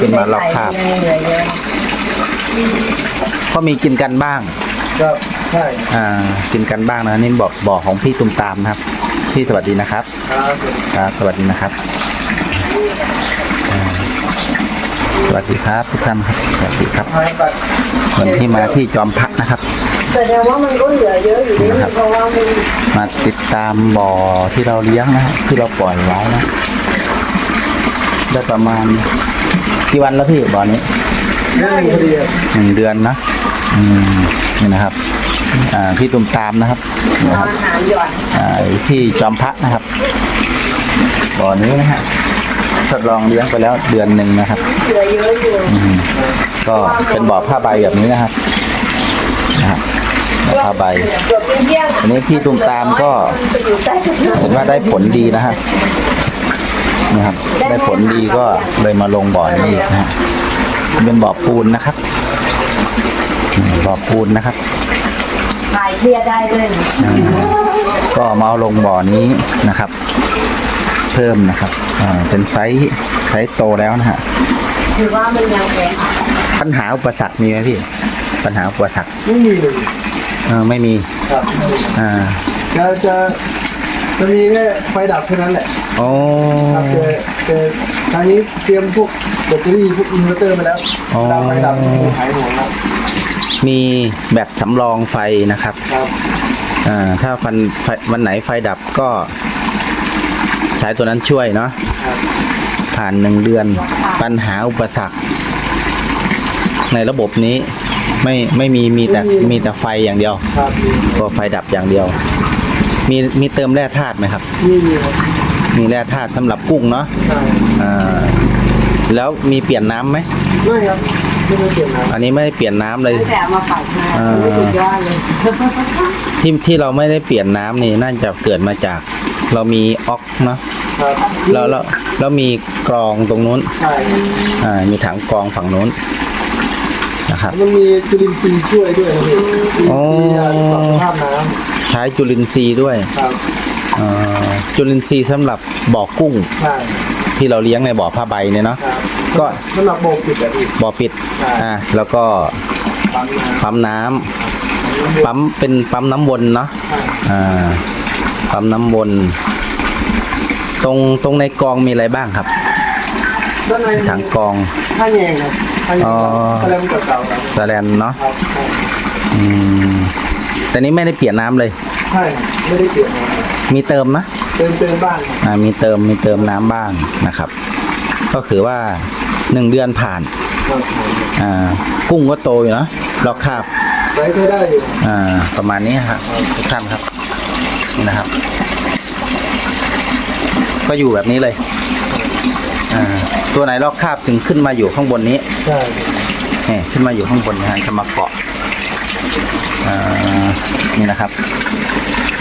ขึ้นมารอบคาบยังเหลือเยอะก็มีกินกันบ้างครับใช่อ่ากินกันบ้างนะนี่บอกบอกของพี่ตุมตามนะครับ พี่สวัสดีนะครับครับครับสวัสดีนะครับอ่าสวัสดีครับทุกท่านครับสวัสดีครับทางตัดวันที่มาที่จอมพักนะครับ แสดงว่ามันก็เหลือเยอะอยู่ดีนะครับเพราะว่ามันมาติดตามบ่อที่เราเลี้ยงนะครับที่เราปล่อยไว้นะ ได้ประมาณ กี่วันแล้วพี่บ่อนี้เรื่องพอดีครับหนึ่งเดือนนะอืมนี่นะครับอ่าพี่ตุมตามนะครับนะครับอ่าที่จอมพระนะครับบ่อนี้นะฮะทดลองเลี้ยงไปแล้วเดือนหนึ่งนะครับเหลือเยอะอยู่ก็เป็นบ่อผ้าใบแบบนี้นะครับนะครับผ้าใบอันนี้พี่ตุมตามก็จะอยู่ใต้สะพานเห็นว่าได้ผลดีนะฮะ นะครับ ได้ผลดีก็เลยมาลงบ่อนี้อีกนะฮะเป็นบ่อปูนนะครับอืมบ่อปูนนะครับคลายเครียดได้ด้วยนะก็มาเอาลงบ่อนี้นะครับ เพิ่มนะครับอ่าเป็นไซส์ไซส์โตแล้วนะฮะถือว่ามันยังแข็งปัญหาอุปสรรคมีไหมพี่ ปัญหาอุปสรรคไม่มีเลยเออไม่มีครับอ่าจะจะจะมีแค่ไฟดับแค่นั้นแหละ โอ้ครับแต่แต่ทางนี้เตรียมพวกแบตเตอรี่พวกอินเวอร์เตอร์มาแล้วดาวไฟดับหายห่วงแล้วมีแบบสำรองไฟนะครับครับอ่าถ้าฟันไฟวันไหนไฟดับก็ใช้ตัวนั้นช่วยเนาะครับผ่านหนึ่งเดือนปัญหาอุปสรรค ในระบบนี้ไม่ไม่มีมีแต่มีแต่ไฟอย่างเดียว ครับมีก็ไฟดับอย่างเดียว มีมีเติมแร่ธาตุไหมครับ มีมีครับ มีแร่ธาตุสำหรับกุ้งเนาะใช่อ่าแล้วมีเปลี่ยนน้ำไหม ไม่ครับไม่ได้เปลี่ยนนะอันนี้ไม่ได้เปลี่ยนน้ำเลย ตั้งแต่เอามาฝักมาอ่าไม่สุดยอดเลยที่ที่เราไม่ได้เปลี่ยนน้ำนี่น่าจะเกิดมาจาก เรามีออกเนาะครับแล้วแล้วแล้วมีกรองตรงนู้นใช่อ่ามีถังกรองฝั่งนู้นนะครับ มันมีจุลินทรีย์ช่วยด้วยนะพี่จุลินโอ้ทรีย์ปรับสภาพน้ใช้จุลินทรีย์ด้วยำครับ อ่าจุลินทรีย์สำหรับบ่อกุ้งใช่ที่เราเลี้ยงในบ่อผ้าใบเนี่ยเนาะ ครับก็ สำหรับโบกปิดอะพี่ บ่อปิดใช่ อ่าแล้วก็ปั๊มน้ำปั๊มน้ำปั๊มเป็นปั๊มน้ำวนเนาะใช่อ่าปั๊มน้ำวน ตรงตรงในกองมีอะไรบ้างครับด้านในถังกรอง ผ้าแยงครับผ้าแยงอ๋อผ้าแยงเก่าๆครับสแลนเนาะครับอืมแต่นี้ไม่ได้เปลี่ยนน้ำเลย ใช่ไม่ได้เปลี่ยนนะมีเติมนะเติมเติมบ้างครับอ่ามีเติมมีเติมน้ำบ้างนะครับ ก็คือว่าหนึ่งเดือนผ่านครับอ่ากุ้งก็โตอยู่นะลอกคราบ ไว้ใช้ได้อยู่ อ่าประมาณนี้ครับทุกท่านครับนี่นะครับ ก็อยู่แบบนี้เลยอ่าตัวไหนลอกคราบถึงขึ้นมาอยู่ข้างบนนี้ใช่นี่ขึ้นมาอยู่ข้างบนนะฮะจะมาเกาะอ่านี่นะครับ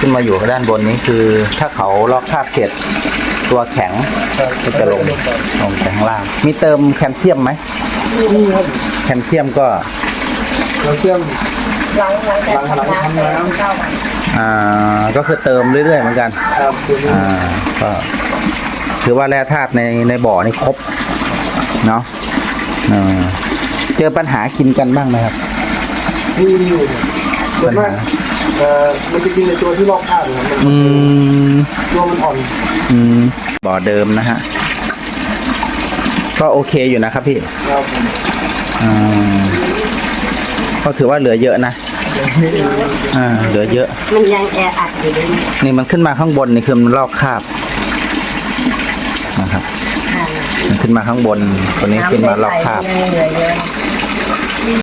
ขึ้นมาอยู่ด้านบนนี้คือ ถ้าเขาลอกคราบเสร็จตัวแข็งครับก็จะลงลงไปข้างล่าง มีเติมแคลเซียมไหมนี่ครับแคลเซียมก็เราเชื่อมหลังหลังจากหลังทำน้ำทำน้ำเก้าวันอ่าก็คือเติมเรื่อยๆเหมือนกันครับตัวนี้อ่าก็ถือว่าแร่ธาตุในในบ่อนี่ครบเนาะเออเจอปัญหากินกันบ้างไหมครับมีอยู่ส่วนมากปัญหา เอ่อมันจะกินในตัวที่ลอกคราบนะครับอืม ตัวมันอ่อน อืม บ่อเดิมนะฮะ ก็โอเคอยู่นะครับพี่ครับผมอ่าก็ถือว่าเหลือเยอะนะ อ่า เหลือเยอะ มันยังแออัดอยู่เลยนะนี่มันขึ้นมาข้างบนนี่คือมันลอกคราบนะครับ ค่ะมันขึ้นมาข้างบนตัวนี้ขึ้นมาลอกคราบน้ำใสๆยังเหลือเยอะ